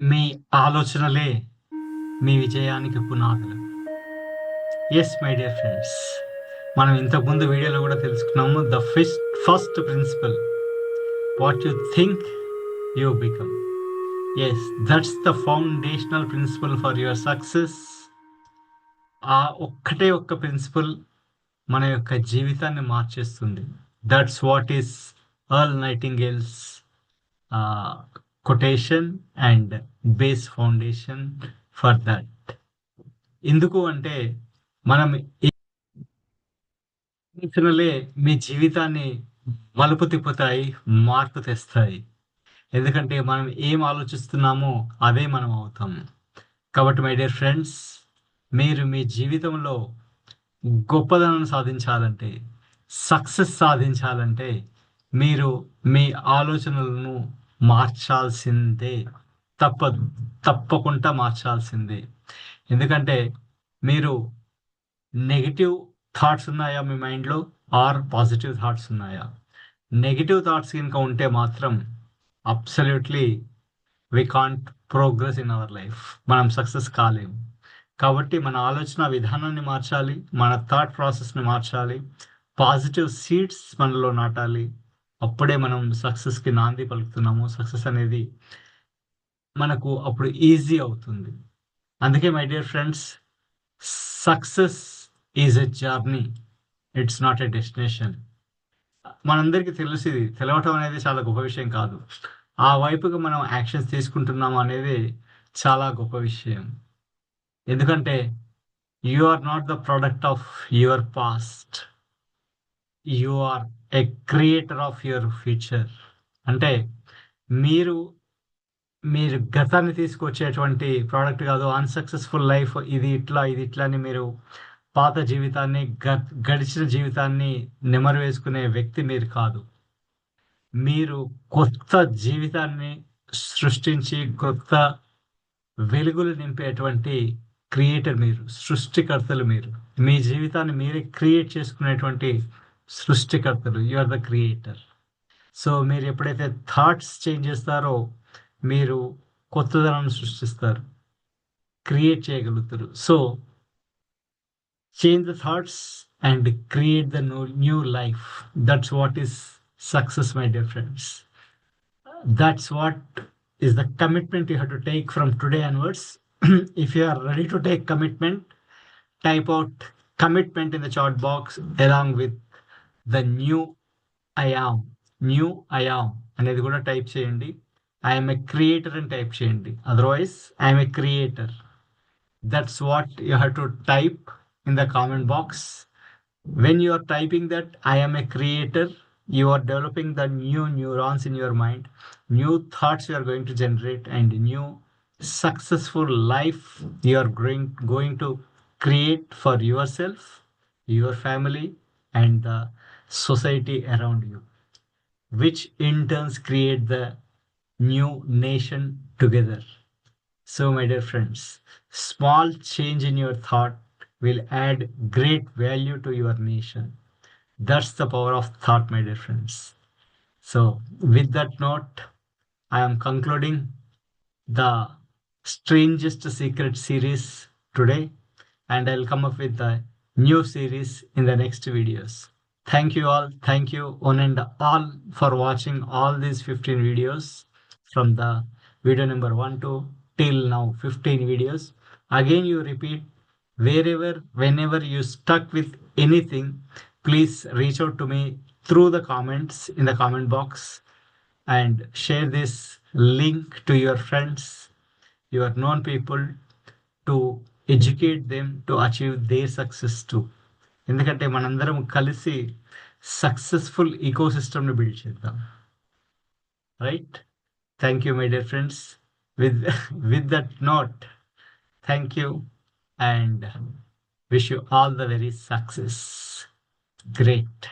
మీ ఆలోచనలే మీ విజయానికి పునాదులు. ఎస్ మై డియర్ ఫ్రెండ్స్ మనం ఇంతకుముందు వీడియోలో కూడా తెలుసుకున్నాము the first first principle what you think you become is that's the foundational principle for your success ఆ ఒక్కటే ఒక్క ప్రిన్సిపల్ మన యొక్క జీవితాన్ని మార్చేస్తుంది. That's what is Earl Nightingale's quotation and base foundation for that ఎందుకు అంటే మనం ఆలోచనలే మీ జీవితాన్ని మలుపు తిప్పుతాయి మార్పు తెస్తాయి. ఎందుకంటే మనం ఏం ఆలోచిస్తున్నామో అదే మనం అవుతాం. కాబట్టి మై డియర్ ఫ్రెండ్స్ మీరు మీ జీవితంలో గొప్పదనం సాధించాలంటే సక్సెస్ సాధించాలంటే మీరు మీ ఆలోచనలను మార్చాల్సిందే. తప్ప తప్పకుండా మార్చాల్సిందే. ఎందుకంటే మీరు నెగిటివ్ థాట్స్ ఉన్నాయా మీ మైండ్లో? ఆర్ పాజిటివ్ థాట్స్ ఉన్నాయా? నెగిటివ్ థాట్స్ కనుక ఉంటే మాత్రం absolutely we can't progress in our life. మనం సక్సెస్ కాలేము. కాబట్టి మన ఆలోచన విధానాన్ని మార్చాలి మన థాట్ ప్రాసెస్ని మార్చాలి పాజిటివ్ సీడ్స్ మనలో నాటాలి. అప్పుడే మనం సక్సెస్కి నాంది పలుకుతున్నాము. సక్సెస్ అనేది మనకు అప్పుడు ఈజీ అవుతుంది. అందుకే my dear friends success is a journey it's not a destination మనందరికీ తెలుసు తెలవటం అనేది చాలా గొప్ప విషయం కాదు. ఆ వైపుగా మనం యాక్షన్స్ తీసుకుంటున్నాము అనేది చాలా గొప్ప విషయం. ఎందుకంటే you are not the product of your past you are a creator of your future అంటే మీరు మీరు గతాన్ని తీసుకొచ్చేటువంటి ప్రోడక్ట్ కాదు అన్సక్సెస్ఫుల్ లైఫ్ ఇది ఇట్లా ఇది ఇట్లా అని మీరు పాత జీవితాన్ని గడిచిన జీవితాన్ని నెమరు వేసుకునే వ్యక్తి మీరు కాదు. మీరు కొత్త జీవితాన్ని సృష్టించి కొత్త వెలుగులు నింపేటువంటి క్రియేటర్ మీరు సృష్టికర్తలు మీరు. మీ జీవితాన్ని మీరే క్రియేట్ చేసుకునేటువంటి సృష్టికర్తలు. You are the creator so మీరు ఎప్పుడైతే థాట్స్ చేంజ్ చేస్తారో మీరు కొత్తదనాన్ని సృష్టిస్తారు. క్రియేట్ చేయగలుగుతారు. So change the thoughts and create the new life that's what is success my dear friends that's what is the commitment you have to take from today onwards if you are ready to take commitment, type out commitment in the chat box along with the new I am. New I am అనేది కూడా type చేయండి I'm a creator అని type చేయండి otherwise I'm a creator that's what you have to type in the comment box when you are typing that I'm a creator you are developing the new neurons in your mind new thoughts you are going to generate and new successful life you are going, going to create for yourself your family and the society around you which in turns create the new nation together so my dear friends small change in your thought will add great value to your nation that's the power of thought, my dear friends. So, with that note, I am concluding the strangest secret series today, and I'll come up with the new series in the next videos. Thank you all. Thank you, one and all, for watching all these 15 videos from the video number 1 to till now 15 videos. Again, you repeat wherever, whenever you stuck with anything, please reach out to me through the comments in the comment box and share this link to your friends, your known people to educate them to achieve their success to ఎందుకంటే మనందరం కలిసి successful eco సిస్టమ్ని build చేద్దాం. Right thank you my dear friends with with that note thank you and wish you all the very success great